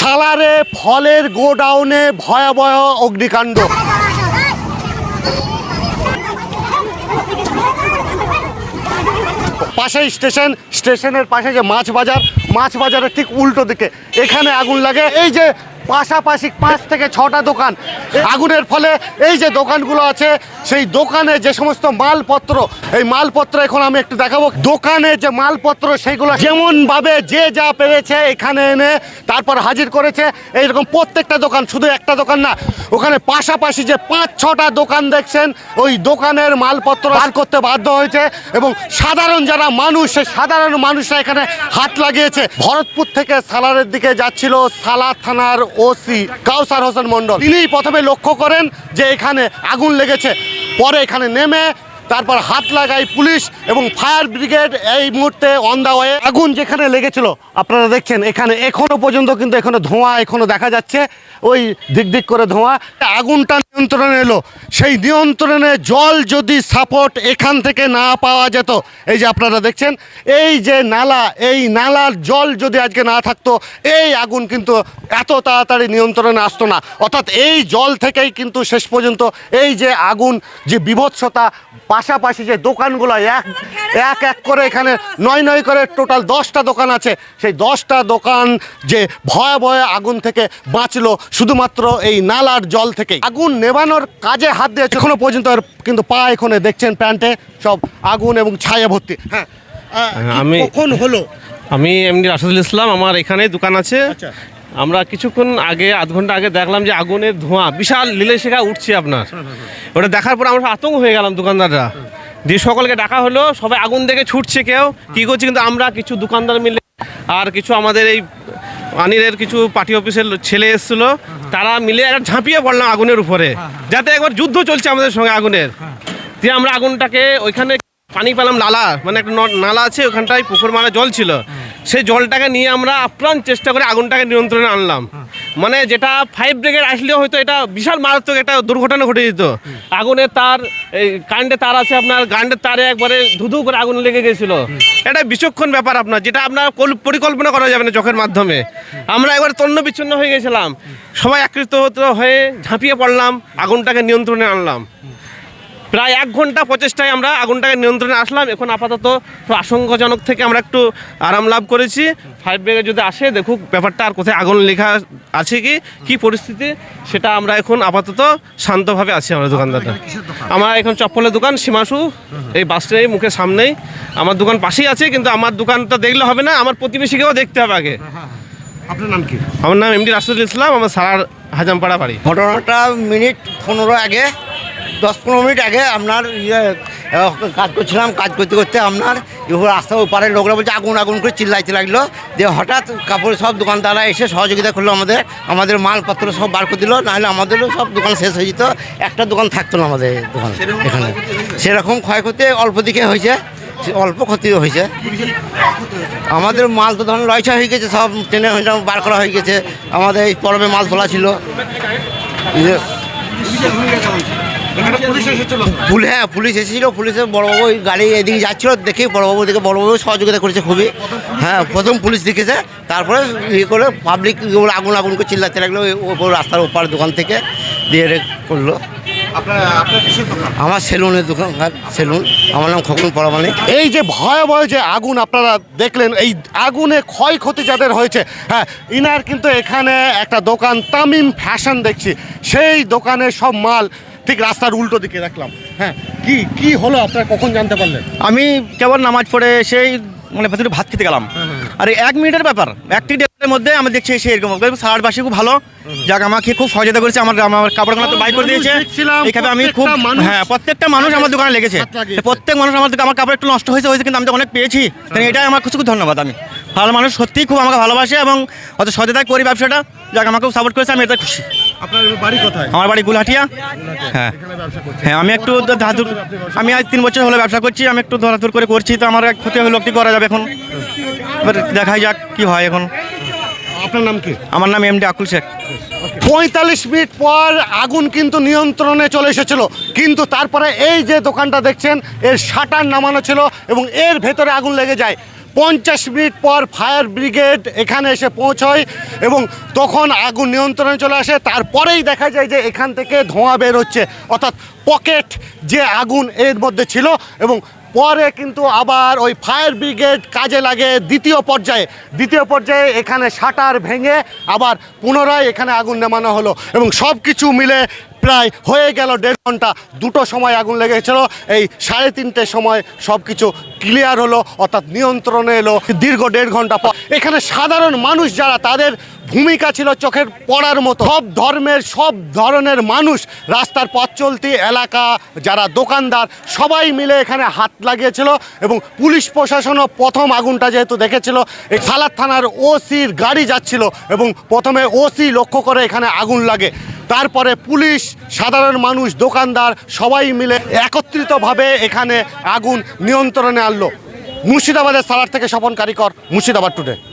সালারে ফলের গোডাউনে ভয়াবহ অগ্নিকাণ্ড। পাশে স্টেশন, স্টেশনের পাশে যে মাছ বাজার, মাছ বাজারের ঠিক উল্টো দিকে। এখানে আগুন লাগে। এই যে পাশাপাশি পাঁচ থেকে ছটা দোকান। আগুনের ফলে এই যে দোকানগুলো আছে, সেই দোকানে যে সমস্ত মালপত্র, এই মালপত্র এখন আমি একটু দেখাবো। দোকানে যে মালপত্র, সেইগুলো যেমন ভাবে যে যা পেরেছে এখানে এনে তারপর হাজির করেছে, এইরকম প্রত্যেকটা দোকান, শুধু একটা দোকান না, ওখানে পাশাপাশি যে পাঁচ, ছটা দোকান দেখছেন, ওই দোকানের মালপত্র বার করতে বাধ্য হয়েছে এবং সাধারণ যারা মানুষ সাধারণ মানুষরা এখানে হাত লাগিয়েছে। ভরতপুর থেকে সালারের দিকে যাচ্ছিল সালা থানার ওসি কাউসার হোসেন মন্ডল তিনি প্রথমে লক্ষ্য করেন যে এখানে আগুন লেগেছে। পরে এখানে নেমে তারপর হাত লাগাই পুলিশ এবং ফায়ার ব্রিগেড এই মুহূর্তে অন দা ওয়ে আগুন যেখানে লেগেছিল, আপনারা দেখছেন, এখানে এখনও পর্যন্ত কিন্তু এখনও ধোঁয়া এখনও দেখা যাচ্ছে, ওই দিক দিক করে ধোঁয়া। আগুনটা নিয়ন্ত্রণে এলো। সেই নিয়ন্ত্রণে জল যদি সাপোর্ট এখান থেকে না পাওয়া যেত, এই যে আপনারা দেখছেন, এই যে নালা, এই নালার জল যদি আজকে না থাকতো, এই আগুন কিন্তু এত তাড়াতাড়ি নিয়ন্ত্রণে আসতো না। অর্থাৎ এই জল থেকেই কিন্তু শেষ পর্যন্ত এই যে আগুন, যে বিভৎসতা পাশাপাশি যে দোকানগুলো এক এক এক করে এখানে নয় নয় করে টোটাল দশটা দোকান আছে। সেই দশটা দোকান যে ভয়ে ভয়ে আগুন থেকে বাঁচলো শুধুমাত্র এই নালার জল থেকে আগুন নেভানোর কাজে হাত দিয়েছে। এখনও পর্যন্ত কিন্তু পা এখানে দেখছেন প্যান্টে সব আগুন এবং ছায়া ভর্তি। হ্যাঁ আমি- কখন হলো? আমি এমনি রাশিদুল ইসলাম আমার এখানে দোকান আছে। আচ্ছা। আমরা কিছুক্ষণ আগে, আধ ঘণ্টা আগে দেখলাম যে আগুনের ধোঁয়া, বিশাল লীলে শেখা উঠছে আপনার। ওটা দেখার পর আমরা আতঙ্ক হয়ে গেলাম দোকানদাররা। দিয়ে সকলকে ডাকা হলো, সবাই আগুন দেখে ছুটছে কেউ, কি করছে কিন্তু আমরা কিছু দোকানদার মিলে আর কিছু আমাদের এই আনিরের কিছু পার্টি অফিসের ছেলে এসেছিল, তারা মিলে একটা ঝাঁপিয়ে পড়লাম আগুনের উপরে, যাতে একবার যুদ্ধ চলছে আমাদের সঙ্গে আগুনের। দিয়ে আমরা আগুনটাকে ওইখানে পানি পেলাম, নালা মানে একটা নালা আছে, ওখানটায় পুকুর মারা জল ছিল। সেই জলটাকে নিয়ে আমরা আপ্রাণ চেষ্টা করে আগুনটাকে নিয়ন্ত্রণে আনলাম। মানে যেটা ফাইভ ব্রিগেড আসলেও হয়তো এটা বিশাল মারাত্মক একটা দুর্ঘটনা ঘটে যেত। আগুনের তার এই কারেন্টের তার আছে আপনার কারেন্টের তারে একবারে ধুধু করে আগুন লেগে গেছিল। এটা বিচক্ষণ ব্যাপার আপনার যেটা আপনার কল- পরিকল্পনা করা যাবে না চোখের মাধ্যমে। আমরা একবার তন্ন বিচ্ছিন্ন হয়ে গেছিলাম। সবাই একত্রিত হয়ে ঝাঁপিয়ে পড়লাম আগুনটাকে নিয়ন্ত্রণে আনলাম। প্রায় এক ঘণ্টা প্রচেষ্টায় আমরা আগুনটাকে নিয়ন্ত্রণে আসলাম। এখন আপাতত আশঙ্কাজনক থেকে আমরা একটু আরাম লাভ করেছি। ফাইভ ব্রিগেড যদি আসে দেখুক ব্যাপারটা আর কোথায় আগুন লেখা আছে কি কি পরিস্থিতি সেটা আমরা এখন আপাতত শান্তভাবে আছি আমরা দোকানদারটা আমার এখন চপ্পলের দোকান সীমাশু এই বাসটাই মুখের সামনেই। আমার দোকান পাশেই আছে কিন্তু আমার দোকানটা দেখলে হবে না আমার প্রতিবেশীকেও দেখতে হবে আগে। আপনার নাম কি? আমার নাম এমডি রাসুল ইসলাম আমার সারার হাজামপাড়া বাড়ি। ঘটনাটা মিনিট পনেরো আগে দশ পনেরো মিনিট আগে আপনার ইয়ে কাজ করছিলাম কাজ করতে করতে আপনার রাস্তার ওপারে লোকরা বলছে আগুন আগুন করে চিল্লাইতে লাগল। দিয়ে হঠাৎ কাপড় সব দোকানদাররা এসে সহযোগিতা করল আমাদের আমাদের মালপত্র সব বার করে দিল নাহলে আমাদেরও সব দোকান শেষ হয়ে যেত একটা দোকান থাকতো না আমাদের দোকান এখানে। সেরকম ক্ষয়ক্ষতি অল্প দিকে হয়েছে অল্প ক্ষতি হয়েছে। আমাদের মাল তো ধরুন লয়ছা হয়ে গেছে সব ট্রেনে বার করা হয়ে গেছে। আমাদের এই পরবে মাল তোলা ছিল। যে পুলিশ হ্যাঁ পুলিশ এসেছিল পুলিশের বড়বাবু ওই গাড়ি এদিকে যাচ্ছিল দেখে বড়বাবু দেখে বড়বাবু সহযোগিতা করেছে খুবই। হ্যাঁ প্রথম পুলিশ দেখেছে তারপরে ইয়ে করে পাবলিক আগুন আগুন করে চিল্লাতে লাগল ওপর রাস্তার ওপার দোকান থেকে দিয়ে রে করল। আমার সেলুনের দোকান সেলুন। আমার নাম খোকন পরমানিক। এই যে ভয়াবহ যে আগুন আপনারা দেখলেন এই আগুনে ক্ষয়ক্ষতি যাদের হয়েছে হ্যাঁ ইনার কিন্তু এখানে একটা দোকান তামিম ফ্যাশন দেখছি। সেই দোকানে সব মাল ঠিক রাস্তার উল্টো দিকে রাখলাম। হ্যাঁ কি কি হলো? আপনারা কখন জানতে পারলেন? আমি কেবল নামাজ পড়ে সেই মানে ভেতরে ভাত খেতে গেলাম। আর এক মিনিটের ব্যাপার একটি ডেটের মধ্যে আমি দেখছি সেই এরকম সারাবাসী খুব ভালো। যাক আমাকে খুব সহযোগিতা করেছে আমার আমার কাপড়খানা তো বাইর করে দিয়েছে। এখানে আমি খুব হ্যাঁ প্রত্যেকটা মানুষ আমার দোকানে লেগেছে। প্রত্যেক মানুষ আমার আমার কাপড় একটু নষ্ট হয়েছে হয়েছে কিন্তু আমি তো অনেক পেয়েছি। তাই এটাই আমার খুব ধন্যবাদ আমি। ভালো মানুষ সত্যিই খুব আমাকে ভালোবাসে এবং অত সহযোগিতা করি ব্যবসাটা। যাক আমাকে সাপোর্ট করেছে আমি এটা খুশি। আপনার বাড়ি কোথায়? আমার বাড়ি গুলহাটিয়া। হ্যাঁ। হ্যাঁ আমি একটু ধাতুর আমি আজ তিন বছর হলো ব্যবসা করছি আমি একটু ধরাধুর করে করছি তো আমার এক ক্ষতি হলো কি করা যাবে এখন। এবার দেখাই যাক কি হয় এখন। আপনার নাম কি? আমার নাম এমডি আকুল শেখ। পঁয়তাল্লিশ মিনিট পর আগুন কিন্তু নিয়ন্ত্রণে চলে এসেছিল। কিন্তু তারপরে এই যে দোকানটা দেখছেন এর শাটার নামানো ছিল এবং এর ভেতরে আগুন লেগে যায়। পঞ্চাশ মিনিট পর ফায়ার ব্রিগেড এখানে এসে পৌঁছয় এবং তখন আগুন নিয়ন্ত্রণে চলে আসে। তারপরেই দেখা যায় যে এখান থেকে ধোঁয়া বের হচ্ছে। অর্থাৎ পকেট যে আগুন এর মধ্যে ছিল এবং পরে কিন্তু আবার ওই ফায়ার ব্রিগেড কাজে লাগে দ্বিতীয় পর্যায়ে। দ্বিতীয় পর্যায়ে এখানে শাটার ভেঙে আবার পুনরায় এখানে আগুন নেমানো হলো এবং সব কিছু মিলে প্রায় হয়ে গেল দেড় ঘণ্টা। দুটো সময় আগুন লেগেছিল, এই সাড়ে তিনটের সময় সব কিছু ক্লিয়ার হলো, অর্থাৎ নিয়ন্ত্রণে এলো। দীর্ঘ দেড় ঘণ্টা পর এখানে সাধারণ মানুষ যারা, তাদের ভূমিকা ছিল চোখের পড়ার মতো। সব ধর্মের, সব ধরনের মানুষ রাস্তার পথ চলতি এলাকা, যারা দোকানদার, সবাই মিলে এখানে হাত লাগিয়েছিল এবং পুলিশ প্রশাসনও প্রথম আগুনটা যেহেতু দেখেছিল এই সালাদ থানার ওসির গাড়ি যাচ্ছিল এবং প্রথমে ওসি লক্ষ্য করে এখানে আগুন লাগে। তারপরে পুলিশ, সাধারণ মানুষ, দোকানদার সবাই মিলে একত্রিতভাবে এখানে আগুন নিয়ন্ত্রণে আনলো। মুর্শিদাবাদের সালার থেকে স্বপন কারিকর, মুর্শিদাবাদ টুডে